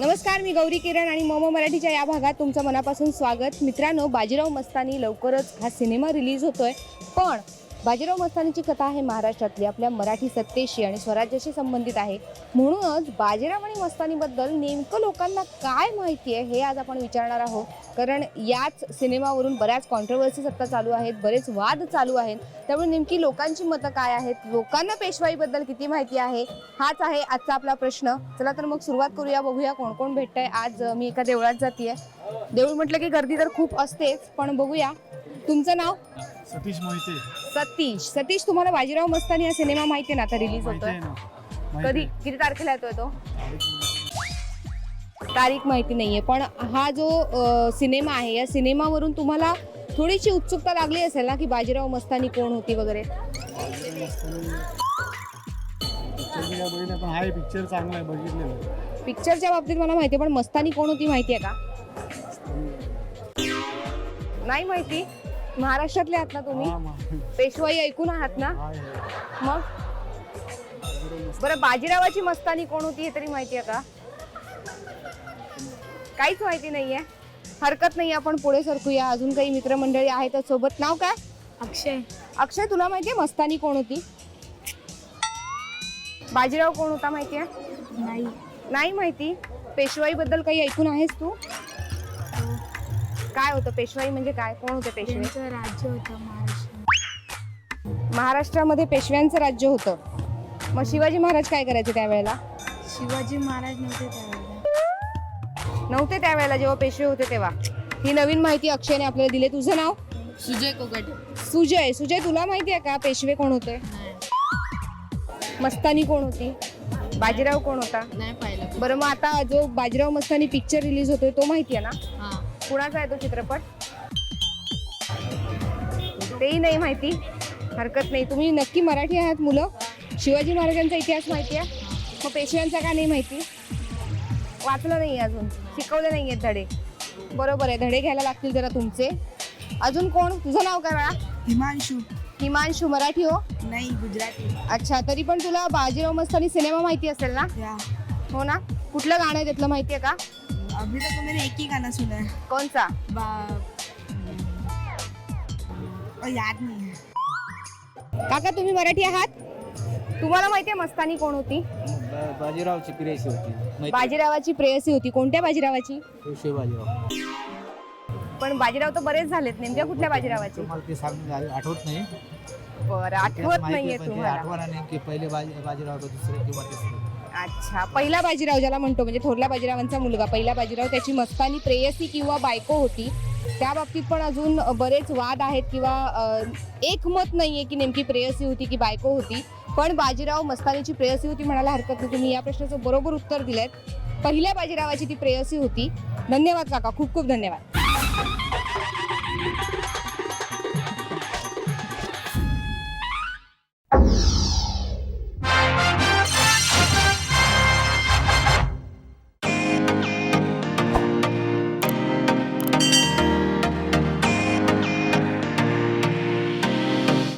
नमस्कार मी गौरी किरण आणि मोमो मराठीच्या या भागात तुमचं मनापासून स्वागत. मित्रांनो बाजीराव मस्तानी लवकरच हा सिनेमा रिलीज होतोय. पण बाजीराव मस्तानीची कथा आहे महाराष्ट्रातली आपल्या मराठी सत्तेशी आणि स्वराज्याशी संबंधित आहे. म्हणूनच बाजीराव आणि मस्तानीबद्दल नेमकं लोकांना काय माहिती आहे हे आज आपण विचारणार आहोत. कारण याच सिनेमावरून बऱ्याच कॉन्ट्रवर्सीज आत्ता चालू आहेत बरेच वाद चालू आहेत. त्यामुळे नेमकी लोकांची मतं काय आहेत लोकांना पेशवाईबद्दल किती माहिती आहे हाच आहे आजचा आपला प्रश्न. चला तर मग सुरुवात करूया बघूया कोण कोण भेटतंय. आज मी एका देवळात जाते देऊळ म्हटलं की गर्दी तर खूप असतेच पण बघूया. तुमचं नाव? सतीश मोहिते. सतीश. सतीश तुम्हाला बाजीराव मस्तानी हा सिनेमा माहिती आहे ना आता रिलीज माहिती होतोय? कधी. किती तारखेला येतोय तो? तारीख माहिती नाहीये पण हा जो अं, सिनेमा आहे या सिनेमावरून तुम्हाला थोडीशी उत्सुकता लागली असेल ना की बाजीराव मस्तानी कोण होती वगैरे? पिक्चर मी काय बघितलं पण हा पिक्चर चांगला आहे बघितलेलं पिक्चरच्या बाबतीत मला माहिती आहे पण मस्तानी कोण होती माहिती आहे का? नाही माहिती. महाराष्ट्रातले आहात ना तुम्ही? हा, पेशवाई ऐकून आहात ना? हा. मग? बरं बाजीरावाची मस्तानी कोण होती हे तरी माहिती आहे का? काहीच माहिती नाहीये. हरकत नाही आपण पुढे सरकूया. अजून काही मित्रमंडळी आहेत सोबत. नाव काय? अक्षय. अक्षय तुला माहितीये मस्तानी कोण होती? बाजीराव कोण होता माहितीये? नाही. नाही माहिती. पेशवाई बद्दल काही ऐकून आहेस तू? काय होतं? पेशवाई म्हणजे काय? कोण होते पेशवे? त्यांचं राज्य होतं महाराष्ट्र. महाराष्ट्रामध्ये पेशव्यांचं राज्य होतं. मग शिवाजी महाराज काय करायचे त्यावेळेला? शिवाजी महाराज नव्हते त्यावेळेला. नव्हते त्यावेळेला जेव्हा पेशवे होते तेव्हा. ही नवीन माहिती अक्षयने आपल्याला दिली. तुझं नाव? सुजय कोकटे सुजय. सुजय तुला माहिती आहे का पेशवे कोण होते? मस्तानी कोण होती? बाजीराव कोण होता? नाही पाहिलं. बरं मग आता जो बाजीराव मस्तानी पिक्चर रिलीज होतोय तो माहिती आहे ना? हा. कुणाचा आहे तो चित्रपट? तेही नाही माहिती. हरकत नाही. तुम्ही नक्की मराठी आहात मुलं. शिवाजी महाराजांचा इतिहास माहिती आहे. मग पेशव्यांचा का नाही माहिती? वाचलं नाही अजून. शिकवले नाही आहेत धडे. बरोबर आहे. धडे घ्यायला लागतील जरा तुमचे. अजून कोण? तुझं नाव काय बाळा? हिमांशू. हिमांशू मराठी हो? नाही गुजराती. अच्छा तरी पण तुला बाजीराव मस्तानी सिनेमा माहिती असेल ना? या. हो ना? कुठलं गाणं आहे त्यातलं माहिती आहे का? अभी तक तो मैंने एक ही गाना सुना है। कोणचा बा और याद नहीं है। काका तुम्ही मराठी आहात? तुम्हाला माहिती आहे मस्तानी कोण होती? बा- बाजीरावची प्रेयसी होती. माहिती? बाजीरावाची प्रेयसी होती. कोणत्या बाजीरावाची? आहे? शिवबाजीराव पण बाजीराव तर बरेच झालेत. नेमक्या कुठल्या बाजीरावाची? तुम्हाला ते सांग आठवत नाही. बरं आठवत माहिती नाहीये आहे, पण ते तुम्हाला. आठवण नाही की पहिले बाजी बाजीराव होता दुसरे किंवा तिसरे. अच्छा. पहिला बाजीराव ज्याला म्हणतो म्हणजे थोरल्या बाजीरावांचा मुलगा पहिला बाजीराव त्याची मस्तानी प्रेयसी किंवा बायको होती. त्या बाबतीत पण अजून बरेच वाद आहेत किंवा अ, एकमत आहे की नेमकी प्रेयसी होती की बायको होती. पण बाजीराव मस्तानीची प्रेयसी होती म्हणायला हरकत नाही. तुम्ही या प्रश्नाचं बरोबर उत्तर दिलंय. पहिल्या बाजीरावाची ती प्रेयसी होती. धन्यवाद काका. खूप खूप धन्यवाद.